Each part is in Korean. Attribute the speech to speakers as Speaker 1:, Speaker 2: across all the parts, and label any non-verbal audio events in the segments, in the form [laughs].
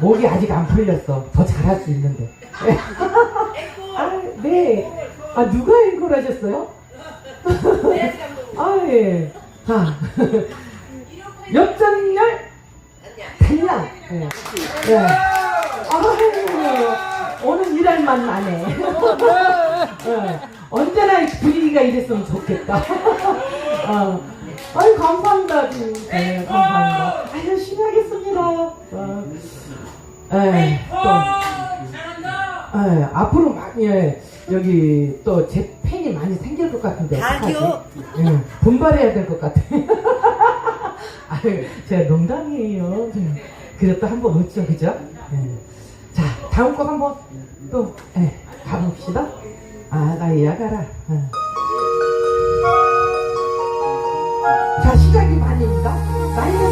Speaker 1: 목이 아직 안 풀렸어. 더 잘할 수 있는데. [laughs] 아, 네. 아, 누가 앵콜 하셨어요? [laughs] 아, 예. 자. [laughs] 역전열 달량. 예. 예. 아유, 오늘 일할 맛 나네. 예. 언제나 분위기가 이랬으면 좋겠다. 어. 아유, 감사합니다. 네, 감사합니다. 아, 열심히 하겠습니다. 어. 예, 또. 예, 앞으로 많이, 예, 여기 또 제 팬이 많이 생길 것 같은데. 어떡하지?
Speaker 2: 다기요?
Speaker 1: 예, 분발해야 될 것 같아. [laughs] 아유, 제가 농담이에요. 그래도 한번 웃죠, 그죠? 예. 자, 다음 곡 한번 또, 예, 가봅시다. 아, 나 이야 가라. 예. 자, 시작이 반입니다. 나이는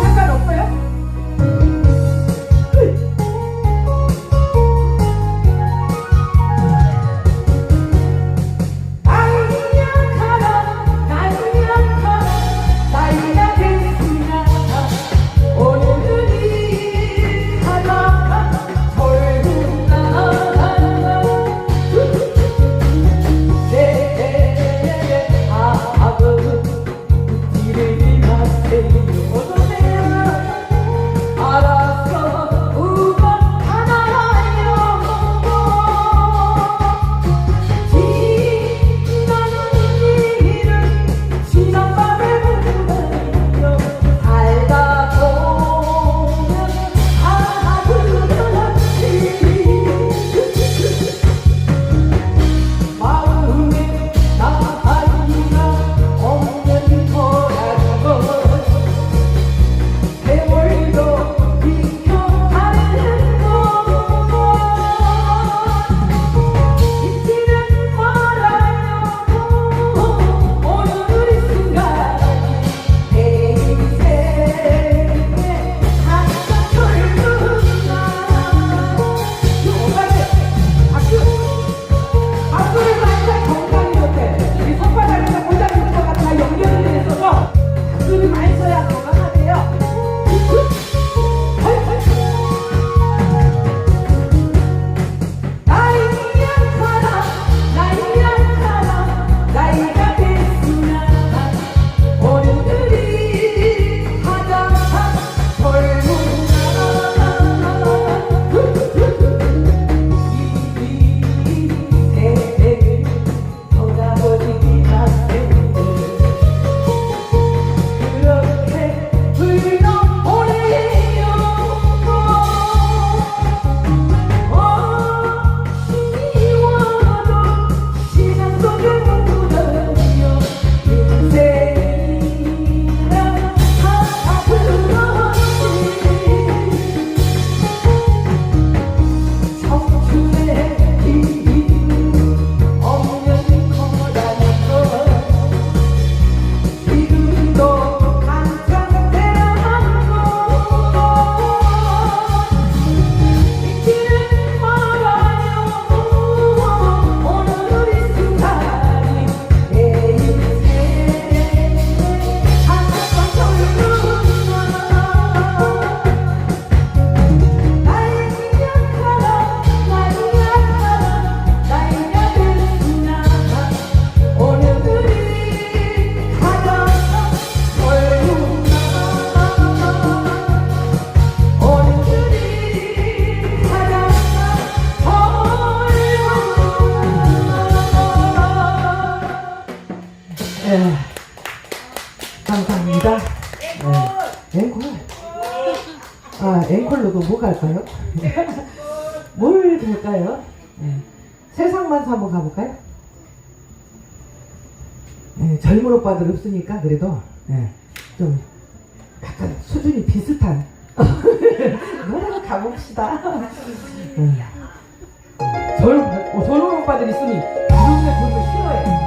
Speaker 1: 뭐 갈까요? [laughs] 뭘 갈까요? 네. 세상만 한번 가볼까요? 네, 젊은 오빠들 없으니까 그래도 네, 좀 약간 수준이 비슷한 [laughs] 노래를 가봅시다. 네. 젊, 어, 젊은 오빠들 있으니 게 보면 싫어해.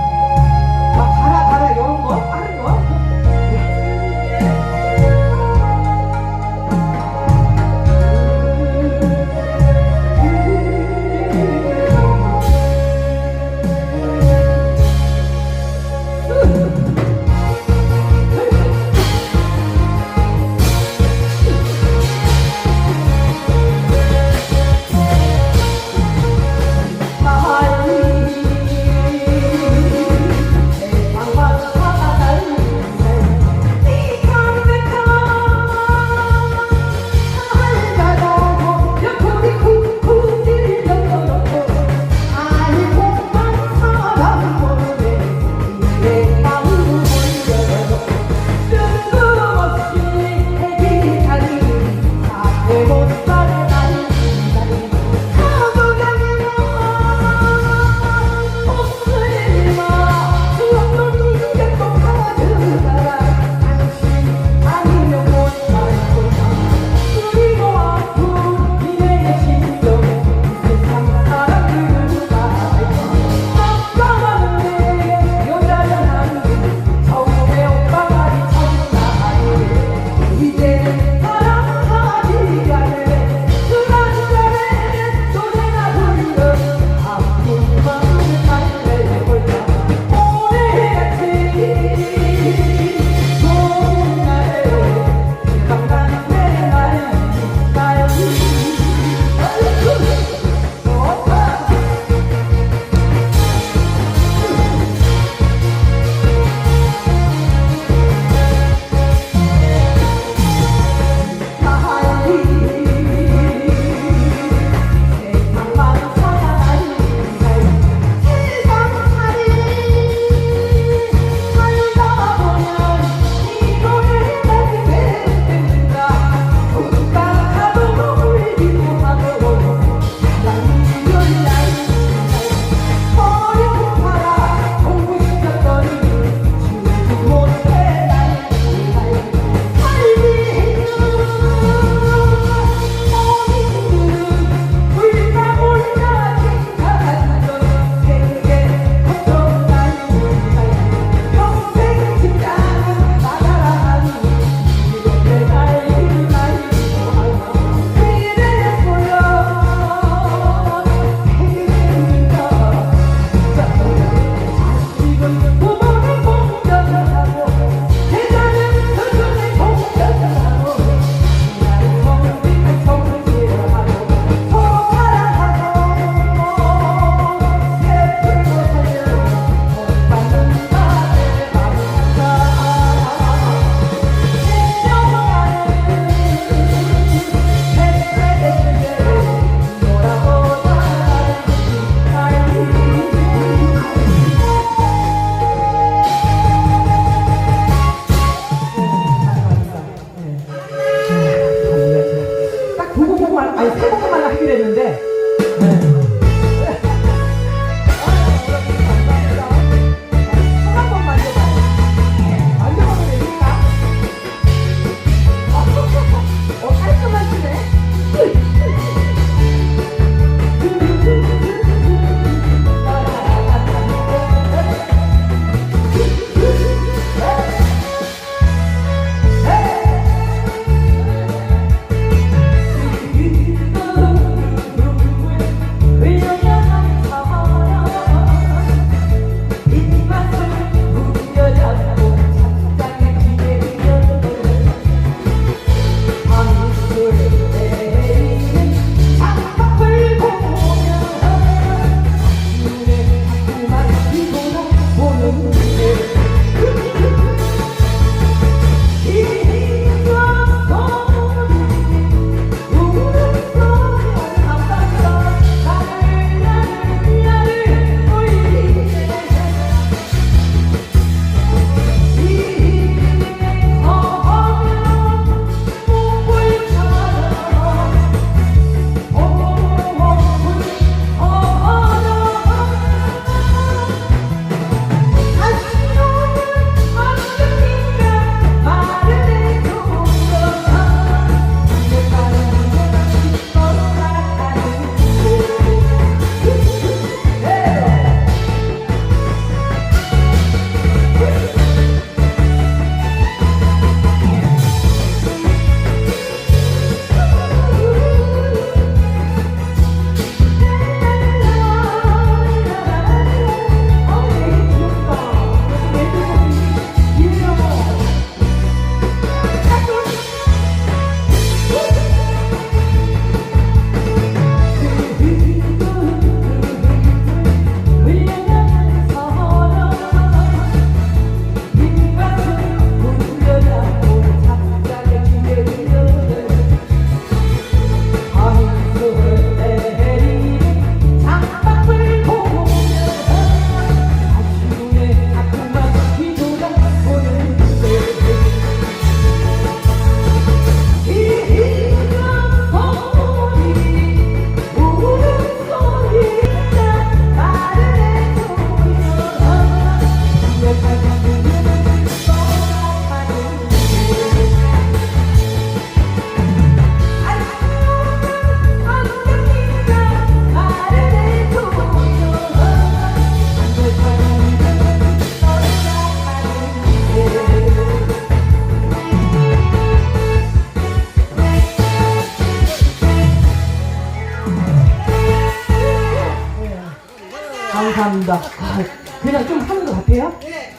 Speaker 1: 감사합니다. 아, 그냥 좀 하는 것 같아요?
Speaker 2: 네.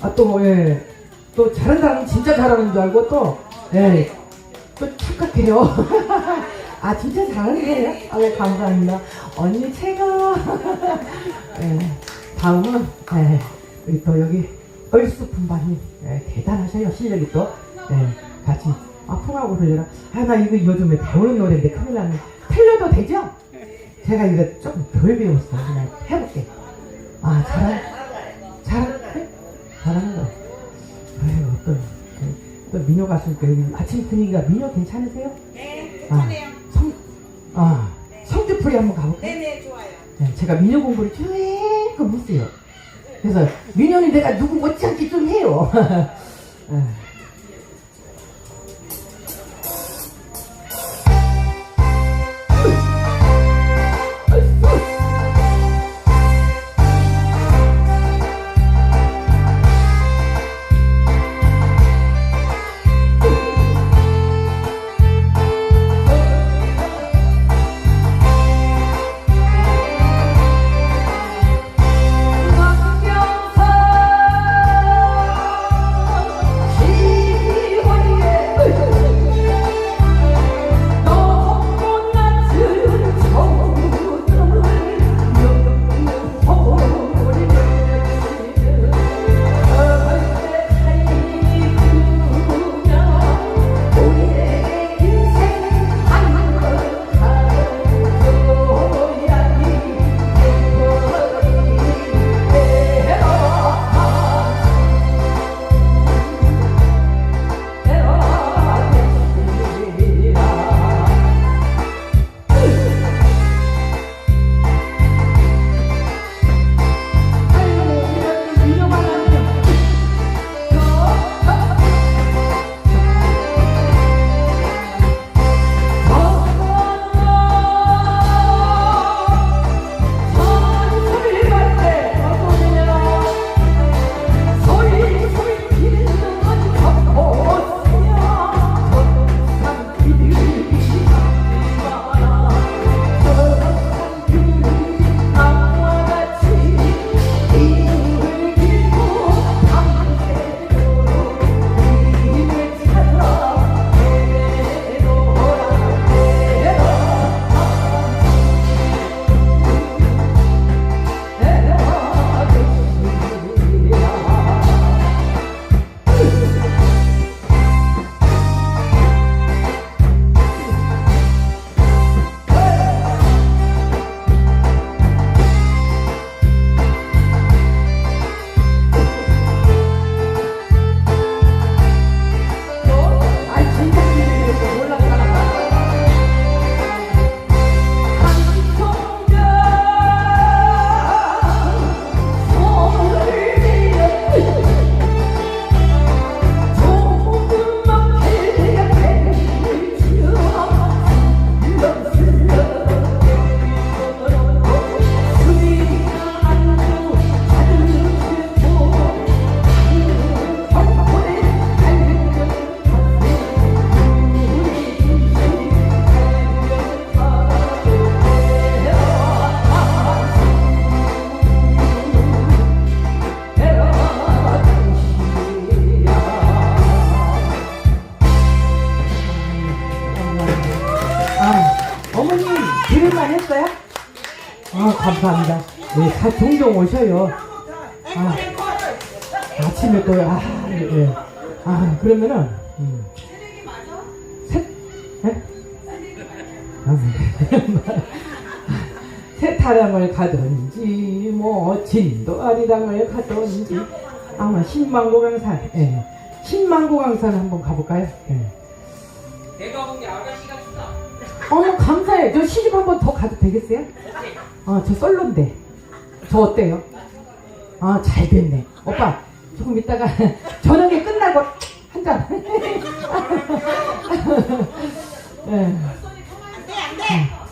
Speaker 1: 아, 또, 예. 또 잘한다면 진짜 잘하는 줄 알고 또, 예. 또 착각해요. [laughs] 아, 진짜 잘하는 거예요? 아, 네, 감사합니다. 언니 최고. [laughs] 예. 다음은, 예. 우리 또 여기, 얼스 분반님. 예, 대단하셔요. 실력이 또. 예. 같이. 아, 풍하고 흘려라. 아, 나 이거 요즘에 배우는 노래인데 큰일 났네. 틀려도 되죠? 제가 이거 조금 덜 배웠어. 그냥 해볼게. 아, 잘하, 잘, 네? 잘하는 거. 아유, 어떤, 또 민요 가수니까 여기 아침 분위기가 민요 괜찮으세요?
Speaker 2: 네,
Speaker 1: 아,
Speaker 2: 괜찮아요.
Speaker 1: 성, 아, 성주풀이 한번 가볼까요?
Speaker 2: 네네, 좋아요.
Speaker 1: 네, 제가 민요 공부를 조금 했어요. 그래서 민요는 내가 누구 못지않게 좀 해요. [laughs] 네. 아 감사합니다. 네, 다 종종 오셔요. 아, 아침에 또 아, 예. 아 그러면은 음. 셋, 예? 아, [laughs] 세타랑을 가든지 뭐 진도 아리랑을 가든지 아마 신망고 강산, 예. 신망고 강산 한번 가볼까요? 예.
Speaker 3: 내가 본게 아가씨가 있어.
Speaker 1: 어머 감사해. 저 시집 한번 더 가도 되겠어요? 아저 솔로인데 저 어때요? 아 잘 됐네. 오빠 조금 이따가 [laughs] 저녁에 끝나고 한 잔. [laughs] 예.
Speaker 2: 안 돼, 안 돼.